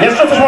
也是。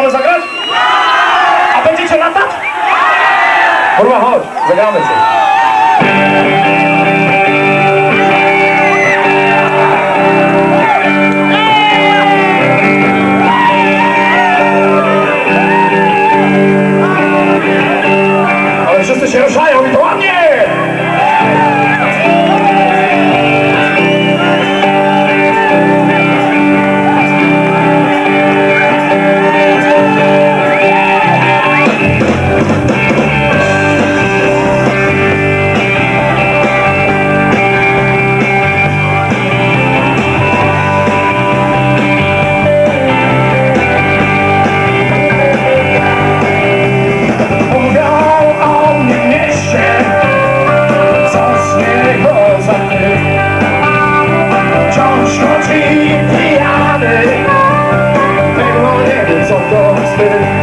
Amen.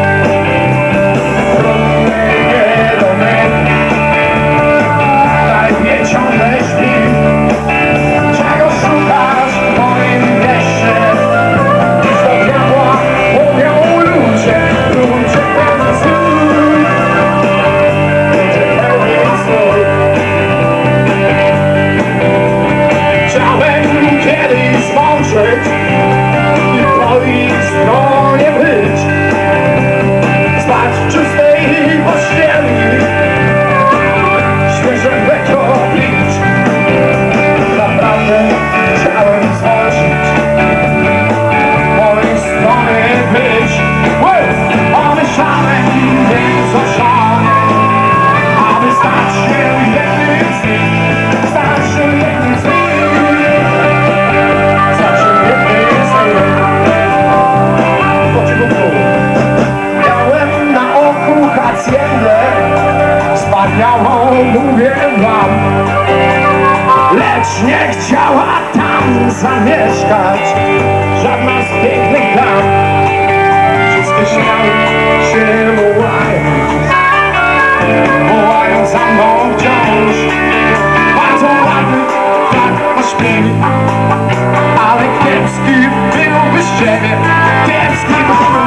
Choć nie chciała tam zamieszkać Żadna z pięknych dam. Wszystkie śmiały się wołają Wołają za mną wciąż. Bardzo ładny tak masz Ale kiepski byłbyś ciebie Kiepski byłbyś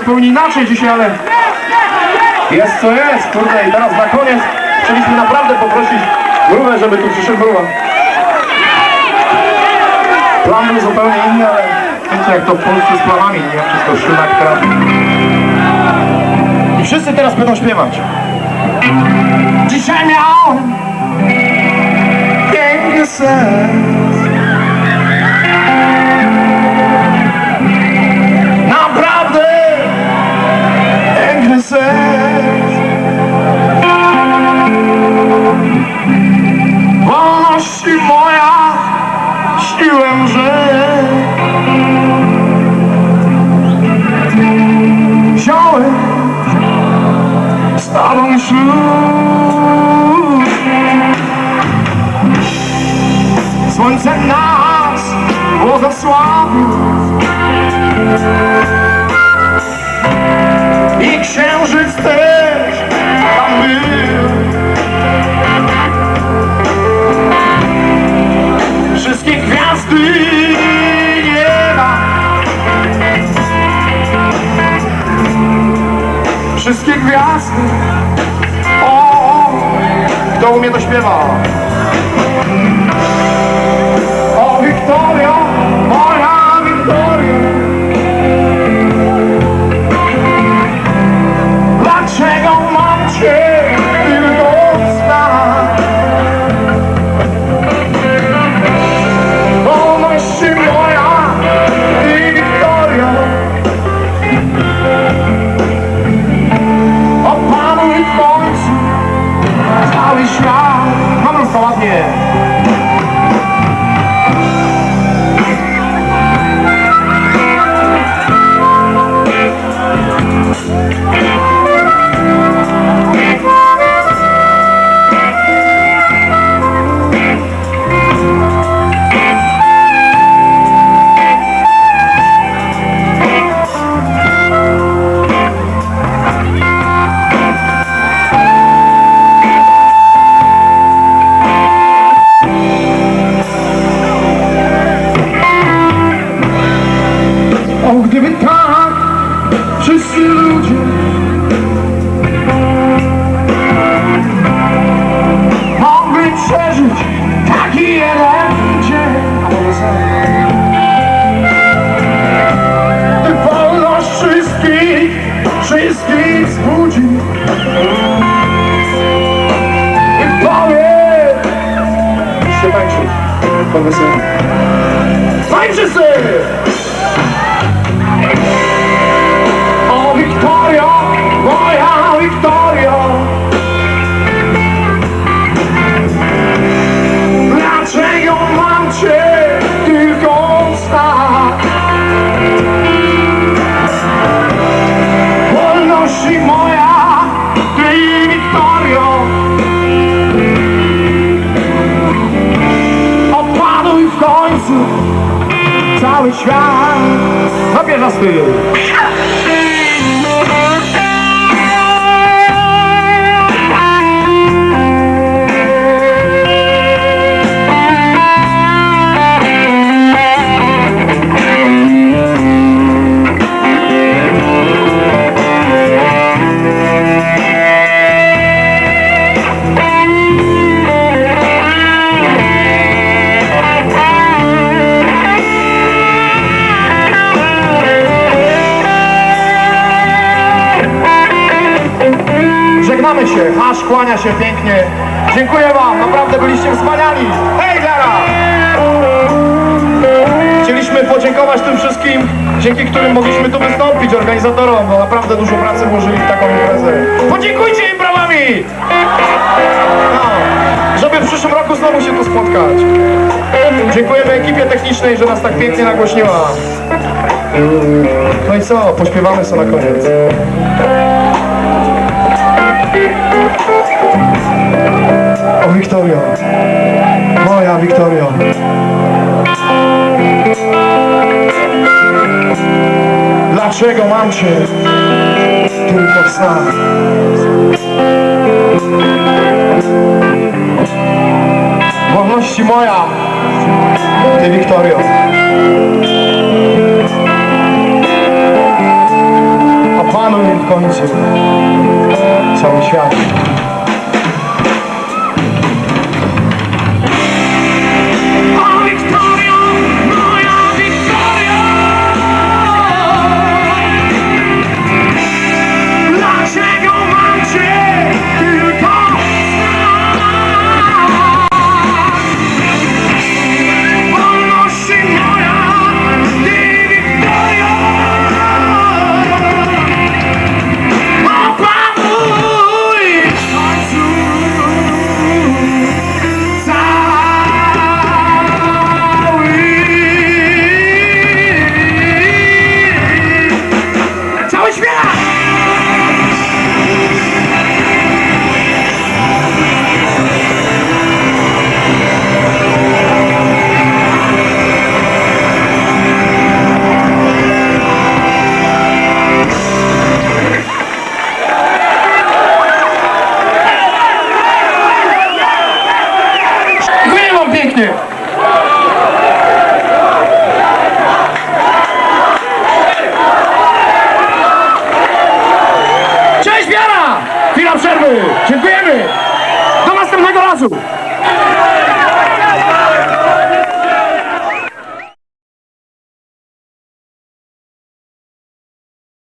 zupełnie inaczej dzisiaj, ale jest co jest, kurde. I teraz na koniec chcieliśmy naprawdę poprosić Mrówę, żeby tu przyszedł Mrówa. Plan był zupełnie inny, ale wiecie jak to w Polsce z planami, nie? Wszystko sztynak teraz. I wszyscy teraz będą śpiewać. Dzisiaj miałem piękny sen. Słońce nas błogosławił i księżyc też tam był. Wszystkie gwiazdy nieba Wszystkie gwiazdy O, kto umie to śpiewa? O, tak wszyscy ludzie mogli przeżyć taki jeden dzień. A może sam? Gdy wolność wszystkich, wszystkich zbudzi i powie się tańczy, po weselu. Tańczy! Wiktorio Dlaczego mam cię tylko? Wolności moja, ty Wiktorio. Opanuj w końcu cały świat. Zabierza styl Dziękuję wam, naprawdę byliście wspaniali. Hej, Lara! Chcieliśmy podziękować tym wszystkim, dzięki którym mogliśmy tu wystąpić, organizatorom, bo naprawdę dużo pracy włożyli w taką imprezę. Podziękujcie im brawami! No, żeby w przyszłym roku znowu się tu spotkać. Dziękujemy ekipie technicznej, że nas tak pięknie nagłośniła. No i co, pośpiewamy sobie na koniec. O Wiktorio, moja Wiktorio. Dlaczego mam Cię tylko w snach? Wolności moja, Ty Wiktorio. Opanuj mnie w końcu. 我们需要 pięknie! Cześć wiara! Chwila przerwy! Dziękujemy! Do następnego razu!